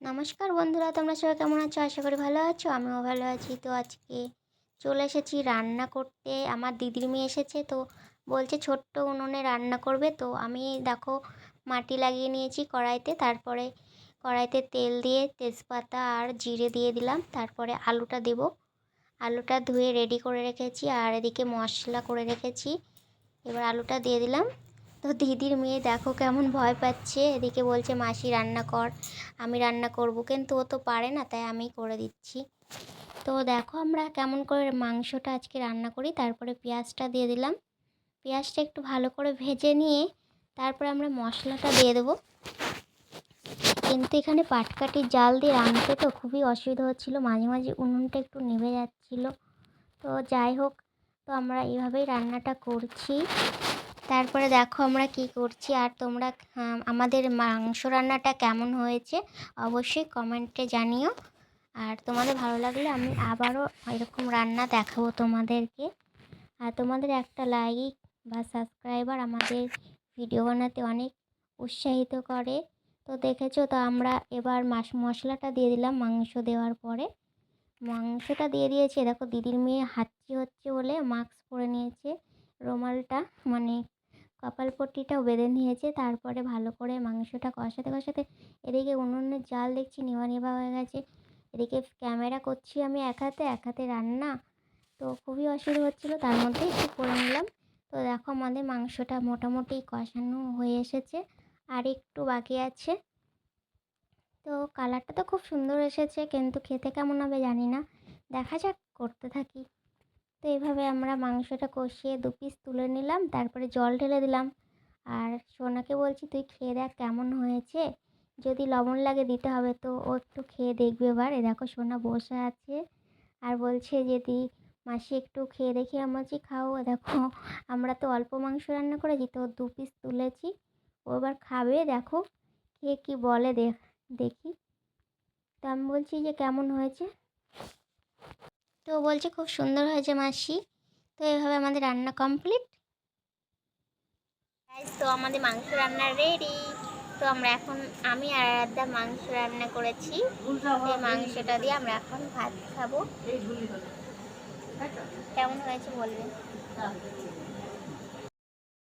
নমস্কার বন্ধুরা, তোমরা সবাই কেমন আছো? আশা করি ভালো আছো, আমিও ভালো আছি। তো আজকে চলে এসেছি রান্না করতে। আমার দিদির মেয়ে এসেছে, তো বলছে ছোট্ট উনুনে রান্না করবে। তো আমি দেখো মাটি লাগিয়ে নিয়েছি কড়াইতে, তারপরে কড়াইতে তেল দিয়ে তেজপাতা আর জিরে দিয়ে দিলাম, তারপরে আলুটা দেব। আলুটা ধুয়ে রেডি করে রেখেছি, আর এদিকে মশলা করে রেখেছি। এবার আলুটা দিয়ে দিলাম। তো দিদির মেয়ে দেখো কেমন ভয় পাচ্ছে। এদিকে বলছে, মাসি, রান্না কর। আমি রান্না করব, কিন্তু ও তো পারে না, তাই আমি করে দিচ্ছি। তো দেখো আমরা কেমন করে মাংসটা আজকে রান্না করি। তারপরে পেঁয়াজটা দিয়ে দিলাম। পেঁয়াজটা একটু ভালো করে ভেজে নিয়ে তারপরে আমরা মশলাটা দিয়ে দেবো। কিন্তু এখানে পাটকাঠির জাল দিয়ে রাঁধতে তো খুবই অসুবিধা হচ্ছিল। মাঝে মাঝে উনুনটা একটু নিভে যাচ্ছিল। তো যাই হোক, তো আমরা এইভাবেই রান্নাটা করছি। তারপরে দেখো আমরা কি করছি আর তোমরা আমাদের মাংস রান্নাটা কেমন হয়েছে অবশ্যই কমেন্টে জানিও। আর তোমাদের ভালো লাগলে আমি আবারও এরকম রান্না দেখাবো তোমাদেরকে। আর তোমাদের একটা লাইক বা সাবস্ক্রাইবার আমাদের ভিডিও বানাতে অনেক উৎসাহিত করে। তো দেখেছ তো আমরা এবার মাস, মশলাটা দিয়ে দিলাম মাংস দেওয়ার পরে। মাংসটা দিয়ে দিয়েছে, দেখো দিদির মেয়ে হাঁচি হচ্ছে বলে মাস্ক পরে নিয়েছে রুমালটা মানে কপালপট্টিটাও বেঁধে নিয়েছে। তারপরে ভালো করে মাংসটা কষাতে কষাতে এদিকে উনুনের জাল দেখছি নেওয়া নেওয়া হয়ে গেছে। এদিকে ক্যামেরা করছি আমি এক হাতে এক হাতে রান্না। তো খুবই অসুবিধা হচ্ছিল, তার মধ্যে একটু করে নিলাম। তো দেখো আমাদের মাংসটা মোটামুটি কষানো হয়ে এসেছে আর একটু বাকি আছে। তো কালারটা তো খুব সুন্দর এসেছে, কিন্তু খেতে কেমন হবে জানি না। দেখা যাক, করতে থাকি। তো এইভাবে আমরা মাংসটা কষিয়ে দু পিস তুলে নিলাম, তারপরে জল ঢেলে দিলাম। আর সোনাকে বলছি, তুই খেয়ে দেখ কেমন হয়েছে। যদি লবণ লাগে দিতে হবে তো ও একটু খেয়ে দেখবে এবার। এ দেখো সোনা বসে আছে আর বলছে, যদি মাসি একটু খেয়ে দেখি আমার যে খাও। দেখো, আমরা তো অল্প মাংস রান্না করেছি, তো দু পিস তুলেছি। ও এবার খাবে, দেখো কে কি বলে দেখ দেখি। তো আমি বলছি যে, কেমন হয়েছে? তো বলছে খুব সুন্দর হয়েছে মাসি। তো এভাবে আমাদের রান্না কমপ্লিট তো আমাদের মাংস রান্না রেডি তো আমরা এখন আমি আর আলাদা মাংস রান্না করেছি। এই মাংসটা দিয়ে আমরা এখন ভাত খাব। কেমন হয়েছে বলবেন